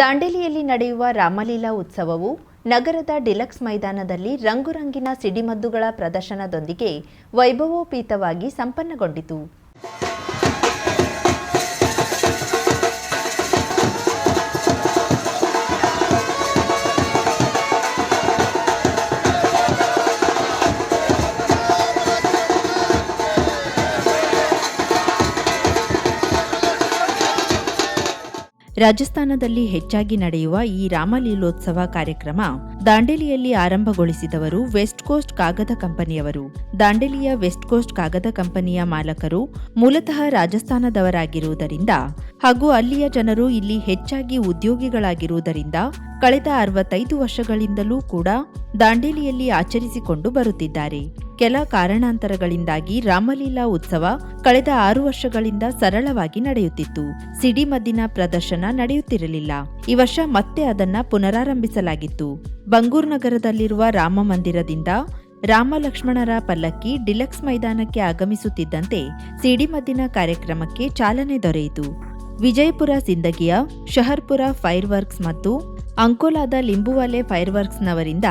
ದಾಂಡೇಲಿಯಲ್ಲಿ ನಡೆಯುವ ರಾಮಲೀಲಾ ಉತ್ಸವವು ನಗರದ ಡಿಲಕ್ಸ್ ಮೈದಾನದಲ್ಲಿ ರಂಗುರಂಗಿನ ಸಿಡಿಮದ್ದುಗಳ ಪ್ರದರ್ಶನದೊಂದಿಗೆ ವೈಭವೋಪೇತವಾಗಿ ಸಂಪನ್ನಗೊಂಡಿತು. ರಾಜಸ್ಥಾನದಲ್ಲಿ ಹೆಚ್ಚಾಗಿ ನಡೆಯುವ ಈ ರಾಮಲೀಲೋತ್ಸವ ಕಾರ್ಯಕ್ರಮ ದಾಂಡೇಲಿಯಲ್ಲಿ ಆರಂಭಗೊಳಿಸಿದವರು ವೆಸ್ಟ್ ಕೋಸ್ಟ್ ಕಾಗದ ಕಂಪನಿಯವರು. ದಾಂಡೇಲಿಯ ವೆಸ್ಟ್ ಕೋಸ್ಟ್ ಕಾಗದ ಕಂಪನಿಯ ಮಾಲಕರು ಮೂಲತಃ ರಾಜಸ್ಥಾನದವರಾಗಿರುವುದರಿಂದ ಹಾಗೂ ಅಲ್ಲಿಯ ಜನರು ಇಲ್ಲಿ ಹೆಚ್ಚಾಗಿ ಉದ್ಯೋಗಿಗಳಾಗಿರುವುದರಿಂದ ಕಳೆದ ಅರವತ್ತೈದು ವರ್ಷಗಳಿಂದಲೂ ಕೂಡ ದಾಂಡೇಲಿಯಲ್ಲಿ ಆಚರಿಸಿಕೊಂಡು ಬರುತ್ತಿದ್ದಾರೆ. ಕೆಲ ಕಾರಣಾಂತರಗಳಿಂದಾಗಿ ರಾಮಲೀಲಾ ಉತ್ಸವ ಕಳೆದ ಆರು ವರ್ಷಗಳಿಂದ ಸರಳವಾಗಿ ನಡೆಯುತ್ತಿತ್ತು. ಸಿಡಿಮದ್ದಿನ ಪ್ರದರ್ಶನ ನಡೆಯುತ್ತಿರಲಿಲ್ಲ. ಈ ವರ್ಷ ಮತ್ತೆ ಅದನ್ನ ಪುನರಾರಂಭಿಸಲಾಗಿತ್ತು. ಬಂಗೂರ್ ನಗರದಲ್ಲಿರುವ ರಾಮ ಮಂದಿರದಿಂದ ರಾಮ ಲಕ್ಷ್ಮಣರ ಪಲ್ಲಕ್ಕಿ ಡಿಲಕ್ಸ್ ಮೈದಾನಕ್ಕೆ ಆಗಮಿಸುತ್ತಿದ್ದಂತೆ ಸಿಡಿಮದ್ದಿನ ಕಾರ್ಯಕ್ರಮಕ್ಕೆ ಚಾಲನೆ ದೊರೆಯಿತು. ವಿಜಯಪುರ ಸಿಂದಗಿಯ ಶಹರ್ಪುರ ಫೈರ್ ವರ್ಕ್ಸ್ ಮತ್ತು ಅಂಕೋಲಾದ ಲಿಂಬುವಾಲೆ ಫೈರ್ ವರ್ಕ್ಸ್ನವರಿಂದ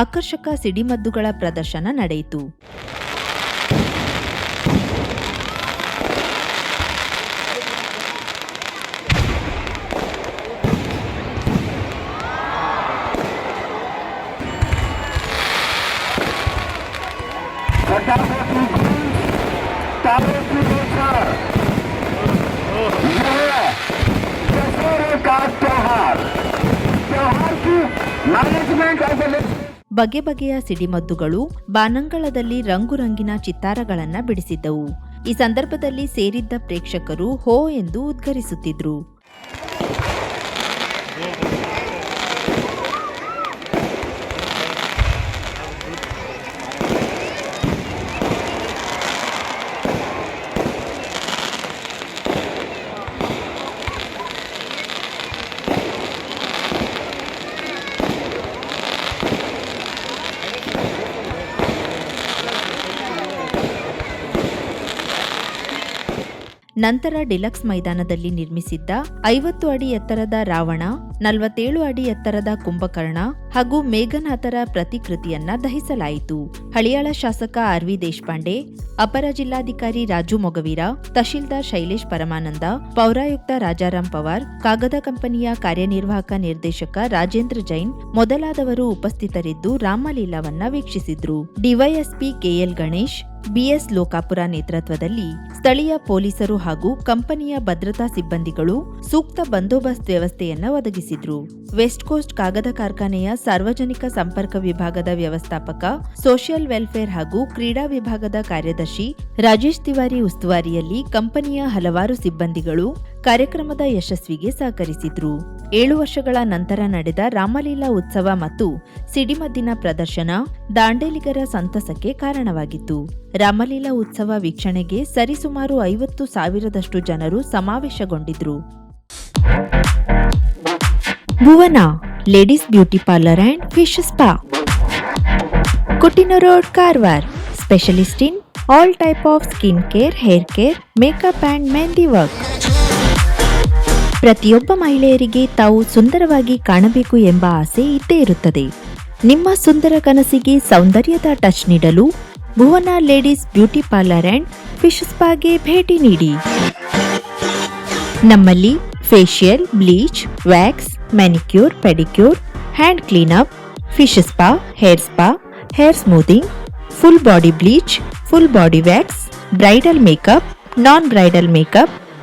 ಆಕರ್ಷಕ ಸಿಡಿಮದ್ದುಗಳ ಪ್ರದರ್ಶನ ನಡೆಯಿತು. ಬಗೆ ಬಗೆಯ ಸಿಡಿಮದ್ದುಗಳು ಬಾನಂಗಳದಲ್ಲಿ ರಂಗುರಂಗಿನ ಚಿತ್ತಾರಗಳನ್ನ ಬಿಡಿಸಿದ್ದವು. ಈ ಸಂದರ್ಭದಲ್ಲಿ ಸೇರಿದ್ದ ಪ್ರೇಕ್ಷಕರು ಹೋ ಎಂದು ಉದ್ಗರಿಸುತ್ತಿದ್ರು. ನಂತರ ಡಿಲಕ್ಸ್ ಮೈದಾನದಲ್ಲಿ ನಿರ್ಮಿಸಿದ್ದ ಐವತ್ತು ಅಡಿ ಎತ್ತರದ ರಾವಣ, ನಲವತ್ತೇಳು ಅಡಿ ಎತ್ತರದ ಕುಂಭಕರ್ಣ ಹಾಗೂ ಮೇಘನಾಥರ ಪ್ರತಿಕೃತಿಯನ್ನ ದಹಿಸಲಾಯಿತು. ಹಳಿಯಾಳ ಶಾಸಕ ಆರ್ ವಿ ದೇಶಪಾಂಡೆ, ಅಪರ ಜಿಲ್ಲಾಧಿಕಾರಿ ರಾಜು ಮೊಗವೀರ, ತಹಶೀಲ್ದಾರ್ ಶೈಲೇಶ್ ಪರಮಾನಂದ, ಪೌರಾಯುಕ್ತ ರಾಜಾರಾಮ್ ಪವಾರ್, ಕಾಗದ ಕಂಪನಿಯ ಕಾರ್ಯನಿರ್ವಾಹಕ ನಿರ್ದೇಶಕ ರಾಜೇಂದ್ರ ಜೈನ್ ಮೊದಲಾದವರು ಉಪಸ್ಥಿತರಿದ್ದು ರಾಮಲೀಲಾವನ್ನ ವೀಕ್ಷಿಸಿದ್ರು. DYSP KL Ganesh BS Lokapur ನೇತೃತ್ವದಲ್ಲಿ ಸ್ಥಳೀಯ ಪೊಲೀಸರು ಹಾಗೂ ಕಂಪನಿಯ ಭದ್ರತಾ ಸಿಬ್ಬಂದಿಗಳು ಸೂಕ್ತ ಬಂದೋಬಸ್ತ್ ವ್ಯವಸ್ಥೆಯನ್ನ ಒದಗಿಸಿದ್ರು. ವೆಸ್ಟ್ ಕೋಸ್ಟ್ ಕಾಗದ ಕಾರ್ಖಾನೆಯ ಸಾರ್ವಜನಿಕ ಸಂಪರ್ಕ ವಿಭಾಗದ ವ್ಯವಸ್ಥಾಪಕ, ಸೋಷಿಯಲ್ ವೆಲ್ಫೇರ್ ಹಾಗೂ ಕ್ರೀಡಾ ವಿಭಾಗದ ಕಾರ್ಯದರ್ಶಿ ರಾಜೇಶ್ ತಿವಾರಿ ಉಸ್ತುವಾರಿಯಲ್ಲಿ ಕಂಪನಿಯ ಹಲವಾರು ಸಿಬ್ಬಂದಿಗಳು ಕಾರ್ಯಕ್ರಮದ ಯಶಸ್ವಿಗೆ ಸಹಕರಿಸಿದ್ರು. ಏಳು ವರ್ಷಗಳ ನಂತರ ನಡೆದ ರಾಮಲೀಲಾ ಉತ್ಸವ ಮತ್ತು ಸಿಡಿಮದ್ದಿನ ಪ್ರದರ್ಶನ ದಾಂಡೇಲಿಗರ ಸಂತಸಕ್ಕೆ ಕಾರಣವಾಗಿತ್ತು. ರಾಮಲೀಲಾ ಉತ್ಸವ ವೀಕ್ಷಣೆಗೆ ಸರಿಸುಮಾರು ಐವತ್ತು ಸಾವಿರದಷ್ಟು ಜನರು ಸಮಾವೇಶಗೊಂಡಿದ್ರು. Bhuvana, ladies beauty parlour and fish spa. Kutina road Karwar, specialist in all type of skin care, hair care, makeup and mehndi work. ಪ್ರತಿಯೊಬ್ಬ ಮಹಿಳೆಯರಿಗೆ ತಾವು ಸುಂದರವಾಗಿ ಕಾಣಬೇಕು ಎಂಬ ಆಸೆ ಇದ್ದೇ ಇರುತ್ತದೆ. ನಿಮ್ಮ ಸುಂದರ ಕನಸಿಗೆ ಸೌಂದರ್ಯದ ಟಚ್ ನೀಡಲು Bhuvana ladies beauty parlour and fish ಸ್ಪಾಗೆ ಭೇಟಿ ನೀಡಿ. ನಮ್ಮಲ್ಲಿ facial bleach wax manicure pedicure hand cleanup fish spa hair spa hair smoothing full body bleach full body wax bridal makeup non bridal makeup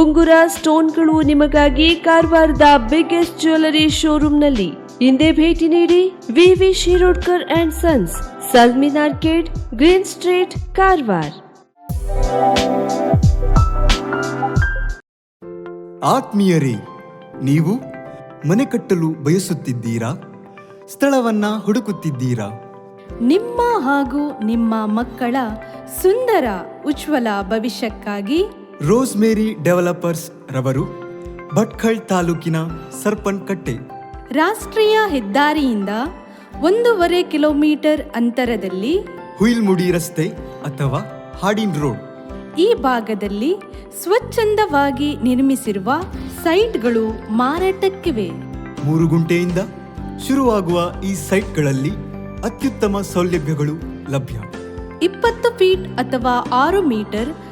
ಉಂಗುರ ಸ್ಟೋನ್ಗಳು ನಿಮಗಾಗಿ ಕಾರವಾರದ biggest jewellery ಶೋರೂಮ್ನಲ್ಲಿ ಹಿಂದೆ ಭೇಟಿ ನೀಡಿ VV Shirodkar and sons Salmin arcade green street Karwar. ಆತ್ಮೀಯರೇ ನೀವು ಮನೆ ಕಟ್ಟಲು ಬಯಸುತ್ತಿದ್ದೀರಾ? ಸ್ಥಳವನ್ನ ಹುಡುಕುತ್ತಿದ್ದೀರಾ? ನಿಮ್ಮ ಹಾಗೂ ನಿಮ್ಮ ಮಕ್ಕಳ ಸುಂದರ ಉಜ್ವಲ ಭವಿಷ್ಯಕ್ಕಾಗಿ ರೋಸ್ ಮೇರಿ ಡೆವಲಪರ್ಸ್ ರವರು ಭಟ್ಕಳ್ ತಾಲೂಕಿನ ಸರ್ಪನ್ಕಟ್ಟೆ. ರಾಷ್ಟ್ರೀಯ ಹೆದ್ದಾರಿಯಿಂದ ಒಂದೂವರೆ ಕಿಲೋಮೀಟರ್ ಅಂತರದಲ್ಲಿ ಹುಯಿಲ್ಮುಡಿ ರಸ್ತೆ ಅಥವಾ ಹಾಡಿನ್ ರೋಡ್. ಈ ಭಾಗದಲ್ಲಿ ಸ್ವಚ್ಛಂದವಾಗಿ ನಿರ್ಮಿಸಿರುವ ಸೈಟ್ಗಳು ಮಾರಾಟಕ್ಕಿವೆ. ಮೂರು ಗುಂಟೆಯಿಂದ ಶುರುವಾಗುವ ಈ ಸೈಟ್ಗಳಲ್ಲಿ ಅತ್ಯುತ್ತಮ ಸೌಲಭ್ಯಗಳು ಲಭ್ಯ. ಇಪ್ಪತ್ತು ಫೀಟ್ ಅಥವಾ ಆರು metre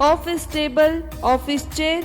office table office chair